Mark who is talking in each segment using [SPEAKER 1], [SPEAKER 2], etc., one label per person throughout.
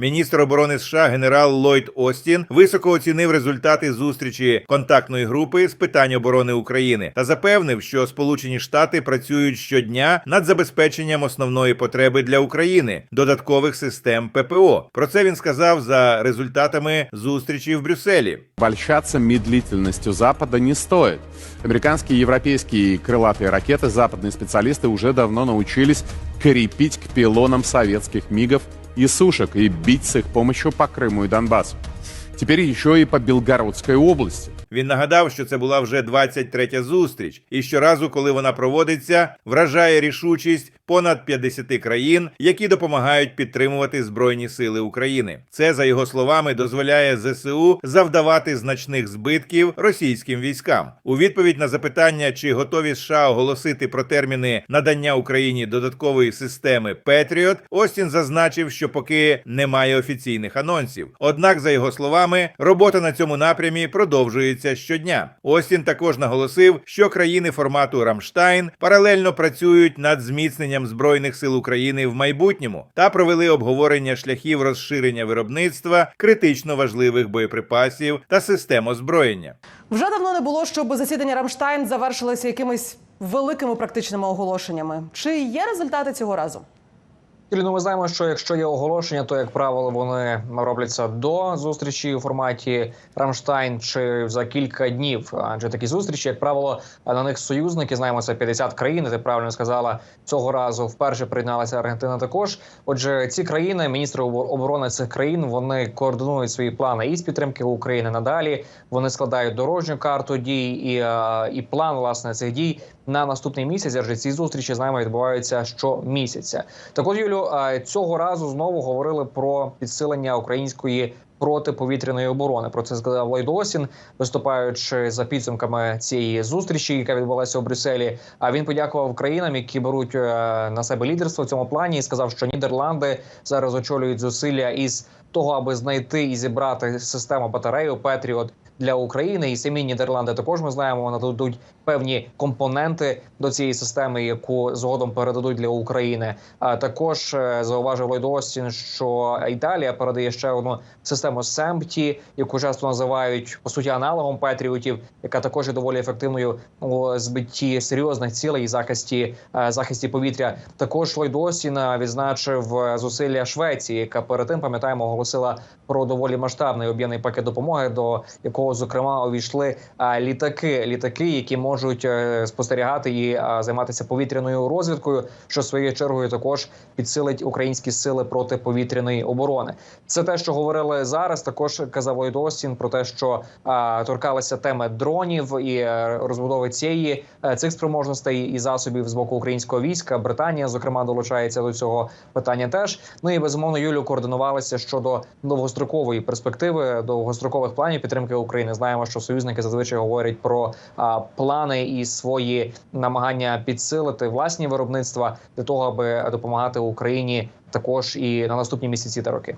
[SPEAKER 1] Міністр оборони США генерал Ллойд Остін високо оцінив результати зустрічі контактної групи з питань оборони України та запевнив, що Сполучені Штати працюють щодня над забезпеченням основної потреби для України додаткових систем ППО. Про це він сказав за результатами зустрічі в Брюсселі.
[SPEAKER 2] Обольщаться медлительностью Запада не стоит. Американские и европейские крылатые ракеты западные специалисты уже давно научились крепить к пилонам советских МИГов и сушек и бить с их помощью по Крыму и Донбассу. Теперь еще и по Белгородской области.
[SPEAKER 1] Він нагадав, що це була вже 23-я зустріч, і щоразу, коли вона проводиться, вражає рішучість понад 50 країн, які допомагають підтримувати збройні сили України. Це за його словами дозволяє ЗСУ завдавати значних збитків російським військам. У відповідь на запитання, чи готові США оголосити про терміни надання Україні додаткової системи Петріот, Остін зазначив, що поки немає офіційних анонсів. Однак, за його словами, робота на цьому напрямі продовжується щодня. Остін також наголосив, що країни формату Рамштайн паралельно працюють над зміцненням збройних сил України в майбутньому та провели обговорення шляхів розширення виробництва критично важливих боєприпасів та систем озброєння.
[SPEAKER 3] Вже давно не було, щоб засідання Рамштайн завершилося якимись великими практичними оголошеннями. Чи є результати цього разу?
[SPEAKER 4] Юлі, ну ми знаємо, що якщо є оголошення, то як правило вони робляться до зустрічі у форматі Рамштайн чи за кілька днів. Адже такі зустрічі, як правило, на них союзники знаємо це 50 країн. Ти правильно сказала цього разу. Вперше приєдналася Аргентина. Також, отже, ці країни, міністри оборони цих країн, вони координують свої плани із підтримки України надалі. Вони складають дорожню карту дій і, і план власне цих дій на наступний місяць. Адже ці зустрічі знаємо відбуваються щомісяця. Так от, Юлю, цього разу знову говорили про підсилення української протиповітряної оборони. Про це сказав Ллойд Осін, виступаючи за підсумками цієї зустрічі, яка відбулася у Брюсселі. А він подякував країнам, які беруть е, на себе лідерство в цьому плані, і сказав, що Нідерланди зараз очолюють зусилля із того, аби знайти і зібрати систему батарею Петріот для України. І самі Нідерланди також ми знаємо, нададуть певні компоненти до цієї системи, яку згодом передадуть для України. А також е, зауважив Ллойд Остін, що Італія передає ще одну систему Семпті, яку часто називають по суті аналогом Петріотів, яка також є доволі ефективною у збитті серйозних цілей і захисті е, захисті повітря. Також Ллойд Остін е, відзначив зусилля Швеції, яка перед тим пам'ятаємо оголосила про доволі масштабний об'ємний пакет допомоги, до якого зокрема увійшли літаки, літаки, які можуть е, спостерігати і е, займатися повітряною розвідкою, що своєю чергою також підсилить українські сили протиповітряної оборони. Це те, що говорили зараз. Також казав Ллойд Остін про те, що е, торкалися теми дронів і розбудови цієї цих спроможностей і засобів з боку українського війська. Британія, зокрема, долучається до цього питання. Теж ну і безумовно Юлю координувалися щодо довгострокової перспективи, довгострокових планів підтримки України. Знаємо, що союзники зазвичай говорять про а, плани і свої намагання підсилити власні виробництва для того, аби допомагати Україні також і на наступні місяці та роки.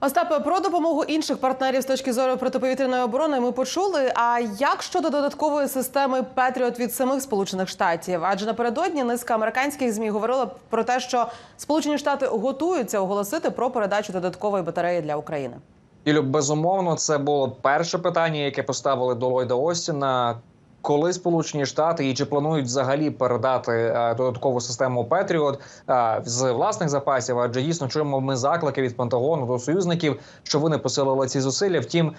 [SPEAKER 3] Остапе, про допомогу інших партнерів з точки зору протиповітряної оборони ми почули. А як щодо додаткової системи Петріот від самих Сполучених Штатів? Адже напередодні низка американських змі говорила про те, що Сполучені Штати готуються оголосити про передачу додаткової батареї для України.
[SPEAKER 4] Юлю, безумовно, це було перше питання, яке поставили до Ллойда Остіна. Коли Сполучені Штати і чи планують взагалі передати е, додаткову систему Петріот е, з власних запасів? Адже дійсно чуємо ми заклики від Пентагону до союзників, що вони посилили ці зусилля. Втім, е,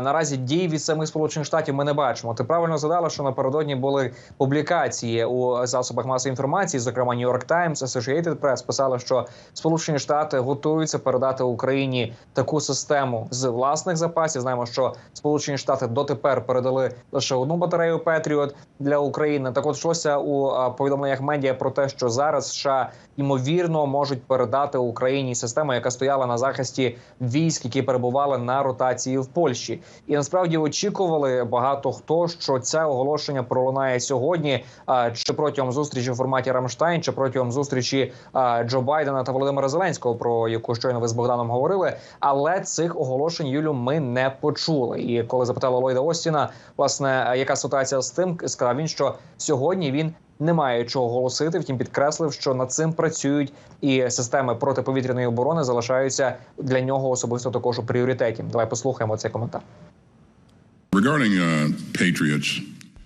[SPEAKER 4] наразі дій від самих сполучених штатів ми не бачимо. Ти правильно згадала, що напередодні були публікації у засобах масової інформації, зокрема New York Times, Associated Press, писали, що Сполучені Штати готуються передати Україні таку систему з власних запасів. Знаємо, що Сполучені Штати дотепер передали лише одну батарею Петріот для України. Так от йшлося у повідомленнях медіа про те, що зараз США ймовірно можуть передати Україні систему, яка стояла на захисті військ, які перебували на ротації в Польщі. І насправді очікували багато хто, що це оголошення пролунає сьогодні, чи протягом зустрічі в форматі Рамштайн, чи протягом зустрічі Джо Байдена та Володимира Зеленського, про яку щойно ви з Богданом говорили. Але цих оголошень Юлю ми не почули. І коли запитала Ллойда Остіна, власне, яка ситуація з тим, сказав він, що сьогодні він не має чого голосити. Втім, підкреслив, що над цим працюють і системи протиповітряної оборони залишаються для нього особисто також у пріоритеті. Давай послухаємо цей коментар.
[SPEAKER 5] Regarding uh, Patriots,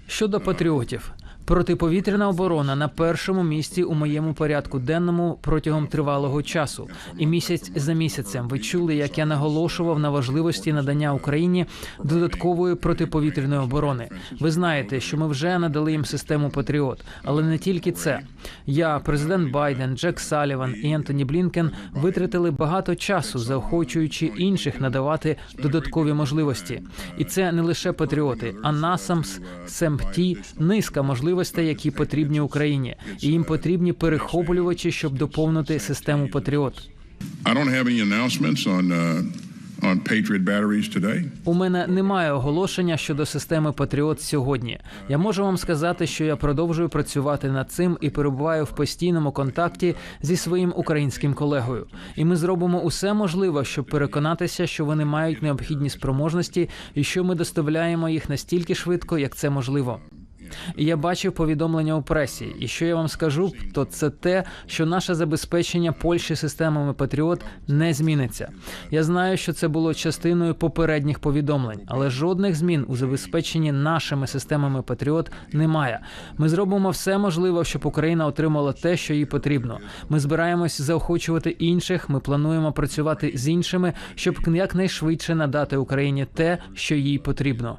[SPEAKER 6] Щодо патріотів, протиповітряна оборона на першому місці у моєму порядку денному протягом тривалого часу. І місяць за місяцем ви чули, як я наголошував на важливості надання Україні додаткової протиповітряної оборони. Ви знаєте, що ми вже надали їм систему Патріот, але не тільки це. Я, президент Байден, Джек Саліван і Ентоні Блінкен витратили багато часу, заохочуючи інших надавати додаткові можливості. І це не лише патріоти, а насамс, СЕМПТІ, низка можливостей, які потрібні Україні, і їм потрібні перехоплювачі, щоб доповнити систему Патріот.
[SPEAKER 5] Uh.
[SPEAKER 6] У мене немає оголошення щодо системи Патріот сьогодні. Я можу вам сказати, що я продовжую працювати над цим і перебуваю в постійному контакті зі своїм українським колегою. І ми зробимо усе можливе, щоб переконатися, що вони мають необхідні спроможності і що ми доставляємо їх настільки швидко, як це можливо. Я бачив повідомлення у пресі, і що я вам скажу, то це те, що наше забезпечення Польщі системами Патріот не зміниться. Я знаю, що це було частиною попередніх повідомлень, але жодних змін у забезпеченні нашими системами Патріот немає. Ми зробимо все можливе, щоб Україна отримала те, що їй потрібно. Ми збираємось заохочувати інших. Ми плануємо працювати з іншими, щоб якнайшвидше надати Україні те, що їй потрібно.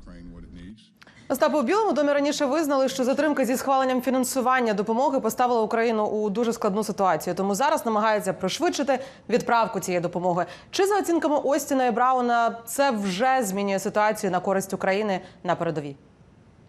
[SPEAKER 3] Остапу Білому домі раніше визнали, що затримка зі схваленням фінансування допомоги поставила Україну у дуже складну ситуацію. Тому зараз намагаються пришвидшити відправку цієї допомоги. Чи за оцінками Остіна і Брауна це вже змінює ситуацію на користь України на передовій?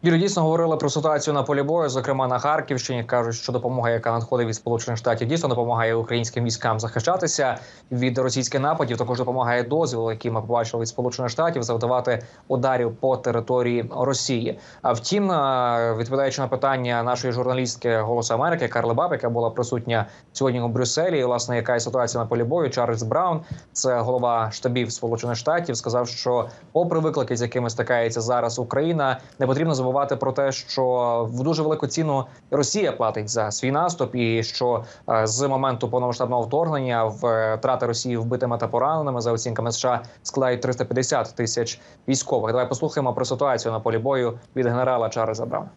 [SPEAKER 4] Юрій дійсно говорили про ситуацію на полі бою, зокрема на Харківщині. кажуть, що допомога, яка надходить від сполучених штатів, дійсно допомагає українським військам захищатися від російських нападів. Також допомагає дозвіл, який ми побачили від сполучених штатів, завдавати ударів по території Росії. А втім, е, відповідаючи на питання нашої журналістки Голосу Америки Карли Баб, яка була присутня сьогодні у Брюсселі, власне, яка є ситуація на полі бою, Чарльз Браун, це голова штабів Сполучених Штатів, сказав, що, попри виклики, з якими стикається зараз Україна, не потрібно забувати про те, що в дуже велику ціну Росія платить за свій наступ, і що е, з моменту повномасштабного вторгнення втрати Росії вбитими та пораненими за оцінками США складають 350 тисяч військових. Давай послухаємо про ситуацію на полі бою від генерала Чарльза Брауна.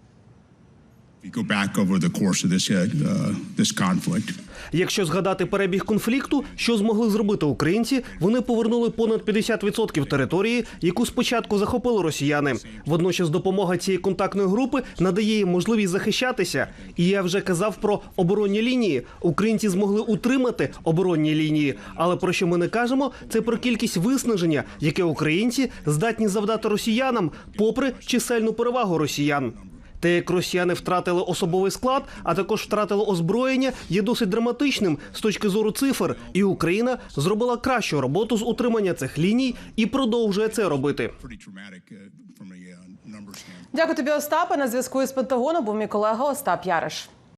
[SPEAKER 5] If go back over the course of this uh, uh, this conflict,
[SPEAKER 7] Якщо згадати перебіг конфлікту, що змогли зробити українці, вони повернули понад 50% території, яку спочатку захопили росіяни. Водночас допомога цієї контактної групи надає їм можливість захищатися. І я вже казав про оборонні лінії. Українці змогли утримати оборонні лінії. Але про що ми не кажемо, це про кількість виснаження, яке українці здатні завдати росіянам, попри чисельну перевагу росіян. Те, як росіяни втратили особовий склад, а також втратили озброєння, є досить драматичним з точки зору цифр. І Україна зробила кращу роботу з утримання цих ліній і продовжує це робити.
[SPEAKER 5] uh, uh.
[SPEAKER 3] Дякую тобі, Остапе. На зв'язку із Пентагоном був мій колега Остап Яриш.